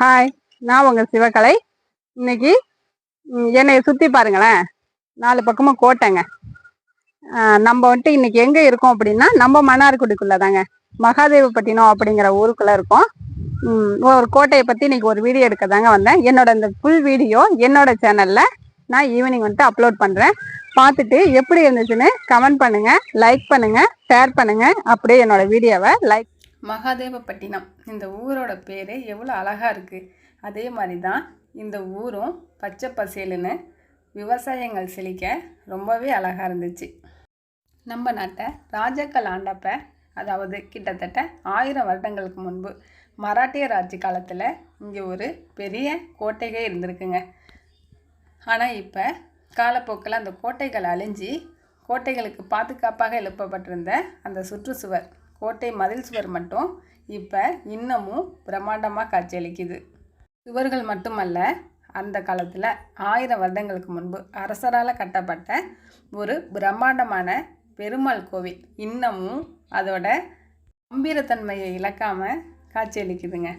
Hi நான் உங்கள் சிவகலை. இன்னைக்கு என்னை சுற்றி பாருங்களேன். நாலு பக்கமும் கோட்டைங்க. நம்ம வந்துட்டு இன்னைக்கு எங்கே இருக்கோம் அப்படின்னா நம்ம மன்னார்குடிக்குள்ளே தாங்க மகாதேவப்பட்டினம் அப்படிங்கிற ஊருக்குள்ளே இருக்கோம். ம், ஒரு கோட்டையை பற்றி இன்னைக்கு ஒரு வீடியோ எடுக்க தாங்க வந்தேன். என்னோட இந்த ஃபுல் வீடியோ என்னோட சேனலில் நான் ஈவினிங் வந்துட்டு அப்லோட் பண்ணுறேன் பார்த்துட்டு எப்படி இருந்துச்சுன்னு கமெண்ட் பண்ணுங்கள் லைக் பண்ணுங்கள் ஷேர் பண்ணுங்கள் அப்படியே என்னோட வீடியோவை லைக் மகாதேவப்பட்டினம். இந்த ஊரோட பேர் எவ்வளோ அழகாக இருக்குது அதே மாதிரி தான் இந்த ஊரும் பச்சை பசேலுன்னு விவசாயங்கள் செழிக்க ரொம்பவே அழகாக இருந்துச்சு. நம்ம நாட்டை ராஜாக்கள் ஆண்டப்ப அதாவது கிட்டத்தட்ட ஆயிரம் வருடங்களுக்கு முன்பு மராட்டியர் ஆட்சி காலத்தில் இங்கே ஒரு பெரிய கோட்டைகள் இருந்திருக்குங்க. ஆனால் இப்போ காலப்போக்கில் அந்த கோட்டைகள் அழிஞ்சு கோட்டைகளுக்கு பாதுகாப்பாக எழுப்பப்பட்டிருந்த அந்த சுற்றுச்சுவர் கோட்டை மதில் சுவர் மட்டும் இப்போ இன்னமும் பிரம்மாண்டமாக காட்சியளிக்குது சுவர்கள் மட்டுமல்ல அந்த காலத்தில் ஆயிரம் வருடங்களுக்கு முன்பு அரசரால் கட்டப்பட்ட ஒரு பிரம்மாண்டமான பெருமாள் கோவில் இன்னமும் அதோட கம்பீரத்தன்மையை இழக்காமல் காட்சியளிக்குதுங்க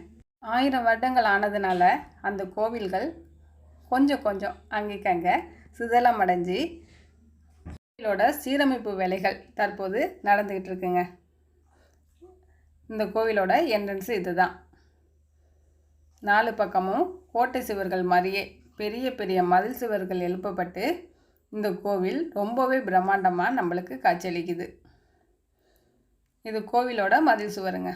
ஆயிரம் வருடங்கள் ஆனதுனால அந்த கோவில்கள் கொஞ்சம் கொஞ்சம் அங்கேக்கங்க சிதலமடைஞ்சு கோவிலோட சீரமைப்பு வேலைகள் தற்போது நடந்துக்கிட்டு இருக்குங்க. இந்த கோவிலோட என்ட்ரன்ஸ் இதுதான். நாலு பக்கமும் கோட்டை சுவர்கள் மாதிரியே பெரிய பெரிய மதில் சுவர்கள் எழுப்பப்பட்டு இந்த கோவில் ரொம்பவே பிரம்மாண்டமாக நம்மளுக்கு காட்சியளிக்குது. இது கோவிலோட மதில் சுவருங்க.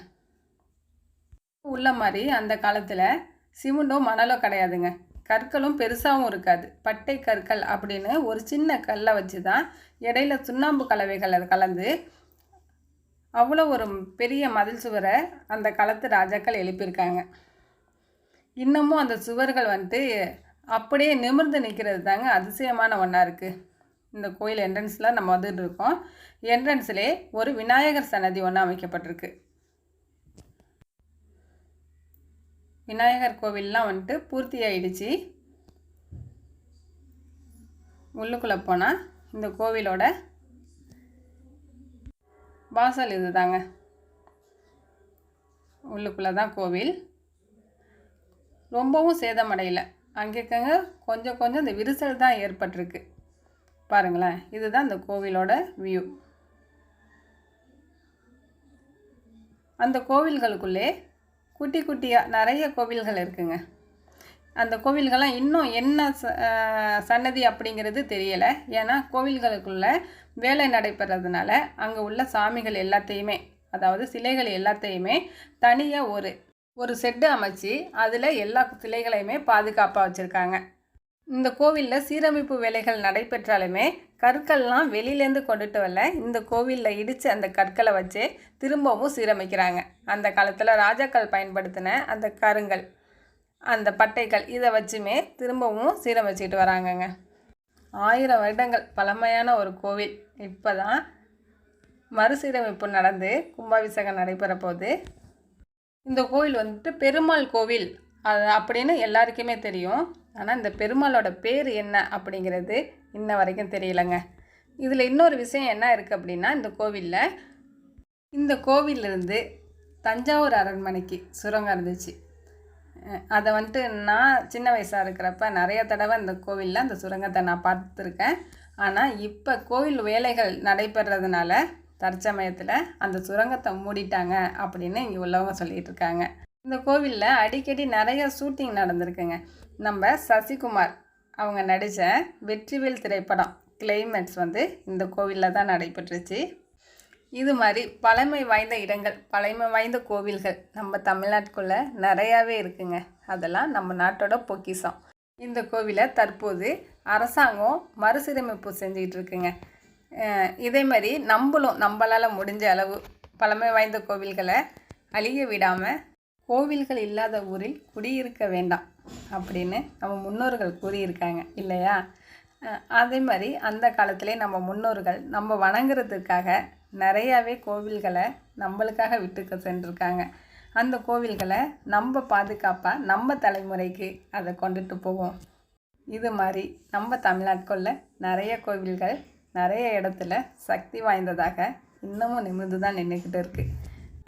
உள்ள மாதிரி அந்த காலத்தில் சிமெண்டோ மணலோ கிடையாதுங்க. கற்களும் பெருசாகவும் இருக்காது. பட்டை கற்கள் அப்படின்னு ஒரு சின்ன கல்லை வச்சு தான் இடையில சுண்ணாம்பு கலவைகளை கலந்து அவ்வளோ ஒரு பெரிய மதில் சுவரை அந்த காலத்து ராஜாக்கள் எழுப்பியிருக்காங்க. இன்னமும் அந்த சுவர்கள் வந்துட்டு அப்படியே நிமிர்ந்து நிற்கிறது தாங்க அதிசயமான ஒன்றா இருக்குது இந்த கோயில் என்ட்ரன்ஸில் நம்ம வந்துட்டு இருக்கோம். என்ட்ரன்ஸ்லே ஒரு விநாயகர் சன்னதி ஒன்று அமைக்கப்பட்டிருக்கு. விநாயகர் கோவில்லாம் வந்துட்டு பூர்த்தி ஆயிடுச்சு. உள்ளுக்குள்ளே போனால் இந்த கோவிலோட வாசல் இது தாங்க உள்ளுக்குள்ளே தான் கோவில். ரொம்பவும் சேதமடையல. அங்கேக்கங்க கொஞ்சம் கொஞ்சம் இந்த விரிசல் தான் ஏற்பட்டிருக்கு. பாருங்களேன் இதுதான் இந்த கோவிலோட வியூ அந்த கோவில்களுக்குள்ளே குட்டி குட்டியாக நிறைய கோவில்கள் இருக்குங்க. அந்த கோவில்கள்லாம் இன்னும் என்ன ச சன்னதி அப்படிங்கிறது தெரியலை. ஏன்னா கோவில்களுக்குள்ள வேலை நடைபெறதுனால அங்கே உள்ள சாமிகள் எல்லாத்தையுமே அதாவது சிலைகள் எல்லாத்தையுமே தனியாக ஒரு ஒரு செட்டு அமைச்சு அதில் எல்லா சிலைகளையுமே பாதுகாப்பாக வச்சுருக்காங்க. இந்த கோவிலில் சீரமைப்பு வேலைகள் நடைபெற்றாலுமே கற்கள்லாம் வெளியிலேருந்து கொண்டுட்டு வரல. இந்த கோவிலில் இடித்து அந்த கற்களை வச்சு திரும்பவும் சீரமைக்கிறாங்க. அந்த காலத்தில் ராஜாக்கள் பயன்படுத்தின அந்த கருங்கல். அந்த பட்டைகள் இதை வச்சுமே திரும்பவும் சீரமைச்சிட்டு வராங்கங்க. ஆயிரம் வருடங்கள் பழமையான ஒரு கோவில். இப்போ தான் மறுசீரமைப்பு நடந்து கும்பாபிஷேகம் நடைபெற போது இந்த கோவில் வந்துட்டு பெருமாள் கோவில். அது அப்படின்னு எல்லாருக்குமே தெரியும். ஆனால் இந்த பெருமாளோட பேர் என்ன அப்படிங்கிறது இன்ன வரைக்கும் தெரியலைங்க. இதில் இன்னொரு விஷயம் என்ன இருக்குது அப்படின்னா இந்த கோவிலில் இந்த கோவிலிருந்து தஞ்சாவூர் அரண்மனைக்கு சுரங்கம் இருந்துச்சு. அதை வந்துட்டு நான் சின்ன வயசாக இருக்கிறப்ப நிறைய தடவை இந்த கோவிலில் அந்த சுரங்கத்தை நான் பார்த்துருக்கேன். ஆனால் இப்போ கோவில் வேலைகள் நடைபெறதுனால தற்சமயத்தில் அந்த சுரங்கத்தை மூடிட்டாங்க அப்படின்னு இங்கே உள்ளவங்க சொல்லிகிட்டு இருக்காங்க. இந்த கோவிலில் அடிக்கடி நிறைய ஷூட்டிங் நடந்திருக்குங்க. நம்ம சசிகுமார் அவங்க நடித்த வெற்றிவேல் திரைப்படம் கிளைமேக்ஸ் வந்து இந்த கோவிலில் தான் நடைபெற்றுச்சு. இது மாதிரி பழமை வாய்ந்த இடங்கள் பழமை வாய்ந்த கோவில்கள் நம்ம தமிழ்நாட்டுக்குள்ளே நிறையாவே இருக்குங்க. அதெல்லாம் நம்ம நாட்டோட பொக்கிஷம். இந்த கோவிலை தற்போது அரசாங்கம் மறுசீரமைப்பு செஞ்சுக்கிட்டு இருக்குங்க. இதே மாதிரி நம்மளும் நம்மளால் முடிஞ்ச அளவு பழமை வாய்ந்த கோவில்களை அழிய விடாமல் கோவில்கள் இல்லாத ஊரில் குடியிருக்க வேண்டாம் அப்படின்னு நம்ம முன்னோர்கள் கூறியிருக்காங்க. இல்லையா? அதே மாதிரி அந்த காலத்திலே நம்ம முன்னோர்கள் நம்ம வணங்குறதுக்காக நிறையாவே கோவில்களை நம்மளுக்காக விட்டுக்க சென்றிருக்காங்க. அந்த கோவில்களை நம்ம பாதுகாப்பாக நம்ம தலைமுறைக்கு அதை கொண்டுட்டு போவோம். இது மாதிரி நம்ம தமிழ்நாட்டுக்குள்ள நிறைய கோவில்கள் நிறைய இடத்துல சக்தி வாய்ந்ததாக இன்னமும் நிமிர்ந்து தான் நின்றுக்கிட்டு இருக்குது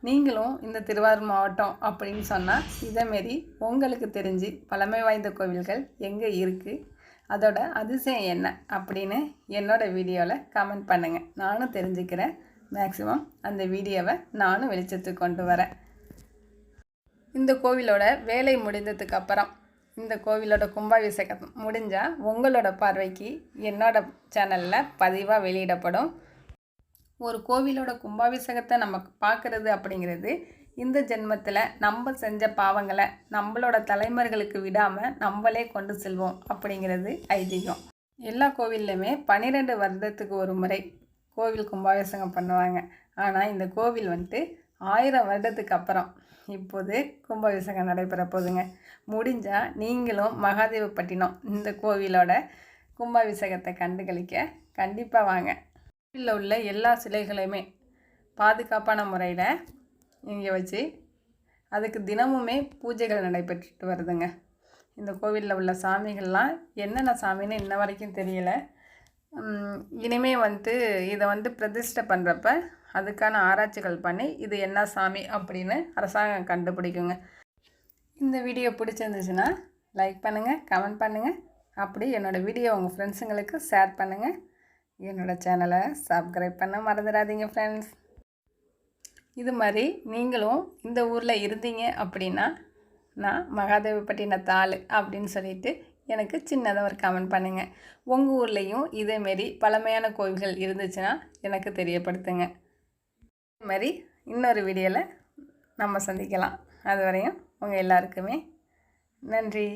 நீங்களும் இந்த திருவாரூர் மாவட்டம் அப்படின்னு சொன்னால் இதேமாரி உங்களுக்கு தெரிஞ்சு பழமை வாய்ந்த கோவில்கள் எங்கே இருக்குது அதோட அதிசயம் என்ன அப்படின்னு என்னோடய வீடியோவில் கமெண்ட் பண்ணுங்கள் நானும் தெரிஞ்சுக்கிறேன். மேக்ஸிமம் அந்த வீடியோவை நானும் வெளிச்சத்துக்கு கொண்டு வரேன். இந்த கோவிலோட வேலை முடிந்ததுக்கு அப்புறம் இந்த கோவிலோட கும்பாபிஷேகம் முடிஞ்சால் உங்களோட பார்வைக்கு என்னோட சேனலில் பதிவாக வெளியிடப்படும். ஒரு கோவிலோட கும்பாபிஷேகத்தை நம்ம பார்க்குறது அப்படிங்கிறது இந்த ஜென்மத்தில் நம்ம செஞ்ச பாவங்களை நம்மளோட தலைமுறைகளுக்கு விடாமல் நம்மளே கொண்டு செல்வோம் அப்படிங்கிறது ஐதீகம். எல்லா கோவில்லையுமே பன்னிரெண்டு வருடத்துக்கு ஒரு முறை கோவில் கும்பாபிஷேகம் பண்ணுவாங்க. ஆனால் இந்த கோவில் வந்துட்டு ஆயிரம் வருடத்துக்கு அப்புறம் இப்போது கும்பாபிஷேகம் நடைபெற போகுதுங்க. முடிஞ்சால் நீங்களும் மகாதேவப்பட்டினம் இந்த கோவிலோட கும்பாபிஷேகத்தை கண்டுகளிக்க கண்டிப்பாக வாங்க. கோவிலில் உள்ள எல்லா சிலைகளையுமே பாதுகாப்பான முறையில் இங்கே வச்சு அதுக்கு தினமுமே பூஜைகள் நடைபெற்றுட்டு வருதுங்க. இந்த கோவிலில் உள்ள சாமிகள்லாம் என்னென்ன சாமின்னு இன்ன வரைக்கும் தெரியலை. இனிமே வந்து இதை வந்து பிரதிஷ்டை பண்ணுறப்ப அதுக்கான ஆராய்ச்சிகள் பண்ணி இது என்ன சாமி அப்படின்னு அரசாங்கம் கண்டுபிடிக்குங்க. இந்த வீடியோ பிடிச்சிருந்துச்சுன்னா லைக் பண்ணுங்கள் கமெண்ட் பண்ணுங்கள் அப்படி என்னோடய வீடியோ உங்கள் ஃப்ரெண்ட்ஸுங்களுக்கு ஷேர் பண்ணுங்கள் என்னோடய சேனலை சப்ஸ்கிரைப் பண்ண மறந்துடாதீங்க ஃப்ரெண்ட்ஸ். இது மாதிரி நீங்களும் இந்த ஊரில் இருந்தீங்க அப்படின்னா நான் மகாதேவிப்பட்டினத்தாள் அப்படின்னு சொல்லிட்டு எனக்கு சின்னதாக ஒரு கமெண்ட் பண்ணுங்கள் உங்கள் ஊர்லேயும் இதேமாரி பழமையான கோவில்கள் இருந்துச்சுன்னா எனக்கு தெரியப்படுத்துங்க. இது மாதிரி இன்னொரு வீடியோவில் நம்ம சந்திக்கலாம். அது வரையும் உங்கள் எல்லாருக்குமே நன்றி.